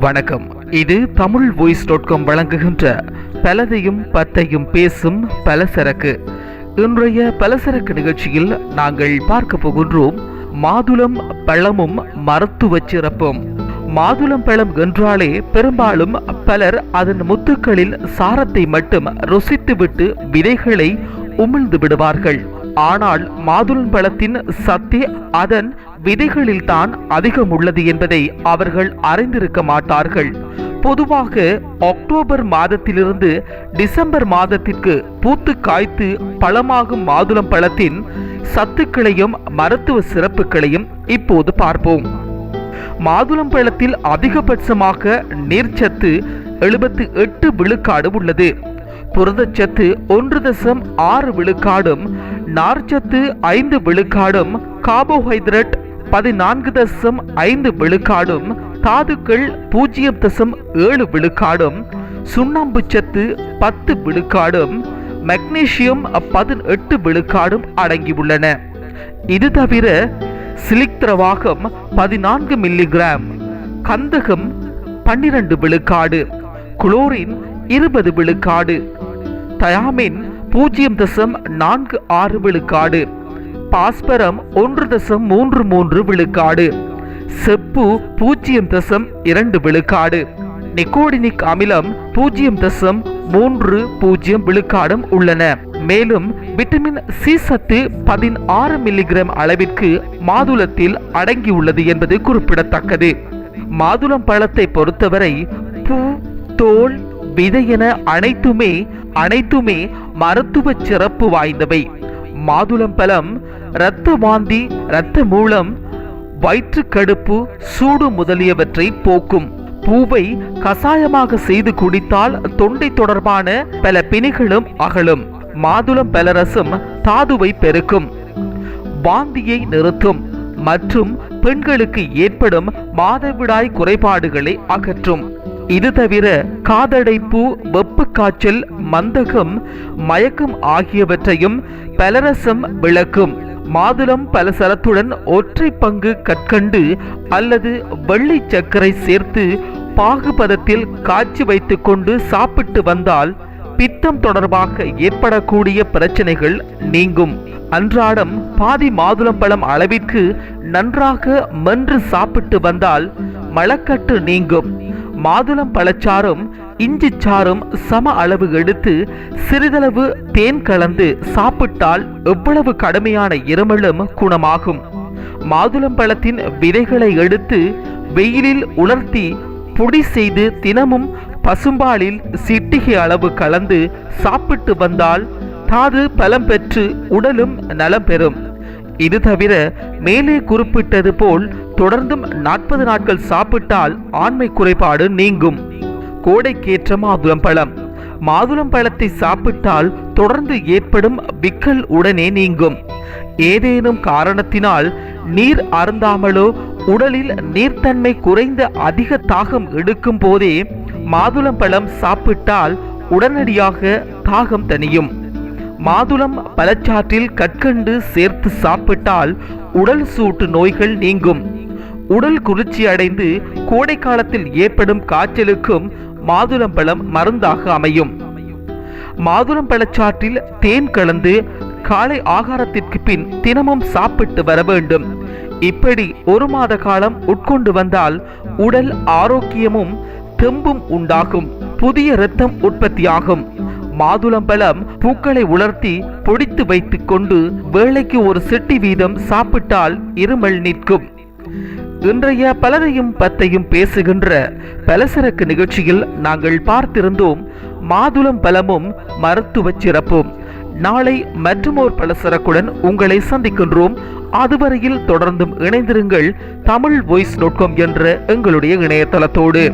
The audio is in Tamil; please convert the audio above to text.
வணக்கம். இது தமிழ் வாய்ஸ் டாட் காம் வழங்குகின்ற பலதையும் பத்தையும் பேசும் பலசரக்கு. இன்றைய பலசரக்கு நிகழ்ச்சியில் நாங்கள் பார்க்க போகின்றோம் மாதுளம் பழமும் மருத்துவ சிறப்பும். மாதுளம் பழம் என்றாலே பெரும்பாலும் பலர் அதன் முத்துக்களில் சாரத்தை மட்டும் ருசித்துவிட்டு விதைகளை உமிழ்ந்து விடுவார்கள். ஆனால் மாதுளம் பழத்தின் அதன் விதைகளில்தான் அதிகம் உள்ளது என்பதை அவர்கள் அறிந்திருக்க மாட்டார்கள். பொதுவாக அக்டோபர் மாதத்திலிருந்து டிசம்பர் மாதத்திற்கு பூத்து காய்த்து பழமாகும் மாதுளம் பழத்தின் சத்துக்களையும் மருத்துவ சிறப்புகளையும் இப்போது பார்ப்போம். மாதுளம் பழத்தில் அதிகபட்சமாக நீர்ச்சத்து எழுபத்தி எட்டு விழுக்காடு உள்ளது. புரதச்சத்து ஒன்று தசம் ஆறு விழுக்காடும் நார்ச்சத்து ஐந்து விழுக்காடும் கார்போஹைட்ரேட் பதினான்கு தசம் ஐந்து விழுக்காடும் தாதுக்கள் பூஜ்ஜியம் தசம் ஏழு விழுக்காடும் சுண்ணாம்பு சத்து பத்து விழுக்காடும் மெக்னீசியம் பதினெட்டு விழுக்காடும் அடங்கியுள்ளன. இது தவிர சிலிக்திரவாகம் பதினான்கு மில்லிகிராம் கந்தகம் பன்னிரண்டு விழுக்காடு குளோரின் இருபது விழுக்காடு தயாமின் பூஜ்ஜியம் தசம் நான்கு ஆறு விழுக்காடு பாஸ்பரம் ஒன்று தசம் மூன்று மூன்று விழுக்காடு செப்பு பூஜ்ஜியம் தசம் இரண்டு விழுக்காடு நிக்கோடினிக் அமிலம் பூஜ்ஜியம் தசம் மூன்று பூஜ்ஜியம் விழுக்காடும் உள்ளன. மேலும் விட்டமின் சி சத்து பதினாறு மில்லிகிராம் அளவிற்கு மாதுளத்தில் அடங்கியுள்ளது என்பது குறிப்பிடத்தக்கது. மாதுளம் பழத்தை பொறுத்தவரை பூ தோல் விதை என அனைத்துமே அனைத்துமே மருத்துவ சிறப்பு வாய்ந்தவை. மாதுளம் பழம் இரத்த வாந்தி இரத்த மூலம் வயிற்றுக்கடுப்பு சூடு முதலியவற்றை போக்கும். பூவை கசாயமாக செய்து குடித்தால் தொண்டை தொடர்பான பல பிணிகளும் அகலும். மாதுளம் பலரசம் தாதுவை பெருக்கும். வாந்தியை நிறுத்தும் மற்றும் பெண்களுக்கு ஏற்படும் மாதவிடாய் குறைபாடுகளை அகற்றும். இது தவிர காதடைப்பு வெப்பக்காய்ச்சல் மந்தகம் மயக்கம் ஆகியவற்றையும் பலரசம் விளக்கும். மாதுளம் பலசரத்துடன் ஒற்றை பங்கு கற்கண்டு அல்லது வெள்ளை சர்க்கரை சேர்த்து பாகுபதத்தில் காய்ச்சி வைத்துக்கொண்டு சாப்பிட்டு வந்தால் பித்தம் தொடர்பாக ஏற்படக்கூடிய பிரச்சனைகள் நீங்கும். அன்றாடம் பாதி மாதுளம்பழம் அளவிற்கு நன்றாக மென்று சாப்பிட்டு வந்தால் மலக்கட்டு நீங்கும். மாதுளம் பழச்சாரும் இஞ்சி சாறும் சம அளவு எடுத்து சிறிதளவு தேன் கலந்து சாப்பிட்டால் எவ்வளவு கடுமையான இருமலும் குணமாகும். மாதுளம்பழத்தின் விதைகளை எடுத்து வெயிலில் உலர்த்தி பொடி செய்து தினமும் பசும்பாலில் சிட்டிகை அளவு கலந்து சாப்பிட்டு வந்தால் தாது பலம் பெற்று உடலும் நலம் பெறும். இது தவிர மேலே குறிப்பிட்டது போல் தொடர்ந்தும் நாற்பது நாட்கள் சாப்பிட்டால் ஆண்மை குறைபாடு நீங்கும். கோடைக்கேற்ற மாதுளம் பழம். மாதுளம் பழத்தை சாப்பிட்டால் தொடர்ந்து ஏற்படும் விக்கல் உடனே நீங்கும். ஏதேனும் காரணத்தினால் நீர் அருந்தாமலோ உடலில் நீர்த்தன்மை குறைந்த அதிக தாகம் எடுக்கும் போதே மாதுளம்பழம் சாப்பிட்டால் உடனடியாக தாகம் தணியும். மாதுளம் பழச்சாற்றில் கற்கண்டு சேர்த்து சாப்பிட்டால் உடல் சூட்டு நோய்கள் நீங்கும். உடல் குளிர்ச்சி அடைந்து கோடை காலத்தில் ஏற்படும் காய்ச்சலுக்கும் மாதுளம்பழம் மருந்தாக அமையும். மாதுளம் பழச்சாற்றில் தேன் கலந்து காலை ஆகாரத்திற்கு பின் தினமும் சாப்பிட்டு வர வேண்டும். இப்படி ஒரு மாத காலம் உட்கொண்டு வந்தால் உடல் ஆரோக்கியமும் தெம்பும் உண்டாகும் புதிய இரத்தம் உற்பத்தியாகும். மாதுளம்பழம் பூக்களை உலர்த்தி பொடித்து வைத்துக் கொண்டு வேளைக்கு ஒரு செட்டி வீதம் சாப்பிட்டால் இருமல் நிற்கும். இன்றைய பலரையும் பத்தையும் பேசுகின்ற பலசரக்கு நிகழ்ச்சியில் நாங்கள் பார்த்திருந்தோம் மாதுளம் பலமும் மருத்துவ சிறப்பும். நாளை மற்றுமோர் பலசரக்குடன் உங்களை சந்திக்கின்றோம். அதுவரையில் தொடர்ந்தும் இணைந்திருங்கள் தமிழ் வாய்ஸ் டாட் காம் என்ற எங்களுடைய இணையதளத்தோடு.